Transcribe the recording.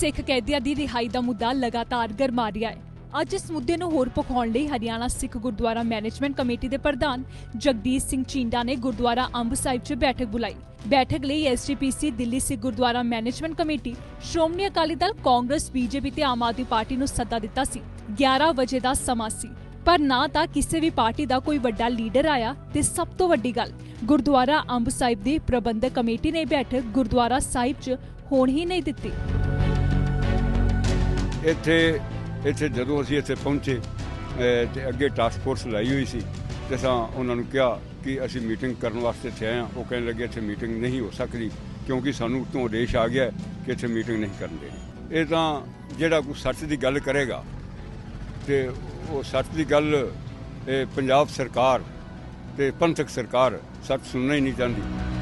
ਸਿੱਖ ਕੈਦੀਆਂ ਦੀ ਰਿਹਾਈ ਦਾ ਮੁੱਦਾ ਲਗਾਤਾਰ ਗਰਮਾ ਰਿਹਾ ਹੈ। ਅੱਜ ਇਸ ਮੁੱਦੇ ਨੂੰ ਹੋਰ ਪਕਾਉਣ ਲਈ ਹਰਿਆਣਾ ਸਿੱਖ ਗੁਰਦੁਆਰਾ ਮੈਨੇਜਮੈਂਟ ਕਮੇਟੀ ਦੇ ਪ੍ਰਧਾਨ ਜਗਦੀਸ਼ ਸਿੰਘ ਚੀਂਡਾ ਨੇ ਗੁਰਦੁਆਰਾ ਅੰਬ ਸਾਹਿਬ 'ਚ ਬੈਠਕ ਬੁਲਾਈ। ਬੈਠਕ ਲਈ SGPC Delhi Sikh Gurdwara management committee, Shiromani Akali Dal, Congress BJP ਤੇ ਆਮ ਆਦਮੀ ਪਾਰਟੀ ਨੂੰ ਸੱਦਾ ਦਿੱਤਾ ਸੀ। 11 ਵਜੇ ਦਾ ਸਮਾਂ ਸੀ। ਪਰ ਨਾ ਤਾਂ ਕਿਸੇ ਵੀ ਪਾਰਟੀ ਦਾ ਕੋਈ ਵੱਡਾ ਲੀਡਰ ਆਇਆ ਤੇ ਸਭ ਤੋਂ ਵੱਡੀ ਗੱਲ, ਗੁਰਦੁਆਰਾ ਅੰਬ ਸਾਹਿਬ ਦੀ ਪ੍ਰਬੰਧਕ ਕਮੇਟੀ ਨੇ ਬੈਠਕ ਗੁਰਦੁਆਰਾ ਸਾਹਿਬ 'ਚ ਹੋਣ ਹੀ ਨਹੀਂ ਦਿੱਤੀ। ਇੱਥੇ ਇੱਥੇ ਜਦੋਂ ਅਸੀਂ ਇੱਥੇ ਪਹੁੰਚੇ, ਅਹ, ਤੇ ਅੱਗੇ ਟਾਸਕ ਫੋਰਸ ਲਾਈ ਹੋਈ ਸੀ, ਤੇ ਅਸਾਂ ਉਹਨਾਂ ਨੂੰ ਕਿਹਾ ਕਿ ਅਸੀਂ ਮੀਟਿੰਗ ਕਰਨ ਵਾਸਤੇ ਇੱਥੇ ਆਏ ਹਾਂ। ਉਹ ਕਹਿਣ ਲੱਗੇ, ਇੱਥੇ ਮੀਟਿੰਗ ਨਹੀਂ ਹੋ ਸਕਦੀ, ਕਿਉਂਕਿ ਸਾਨੂੰ ਤੋਂ ਆਦੇਸ਼ ਆ ਗਿਆ ਕਿ ਇੱਥੇ ਮੀਟਿੰਗ ਨਹੀਂ ਕਰਨ ਦੇਣੀ। ਇਹ ਤਾਂ ਜਿਹੜਾ ਕੋਈ ਸੱਚ ਦੀ ਗੱਲ ਕਰੇਗਾ, ਤੇ ਉਹ ਸੱਚ ਦੀ ਗੱਲ, ਇਹ ਪੰਜਾਬ ਸਰਕਾਰ ਤੇ ਪੰਥਕ ਸਰਕਾਰ ਸੱਚ ਸੁਣਨਾ ਹੀ ਨਹੀਂ ਚਾਹੁੰਦੀ।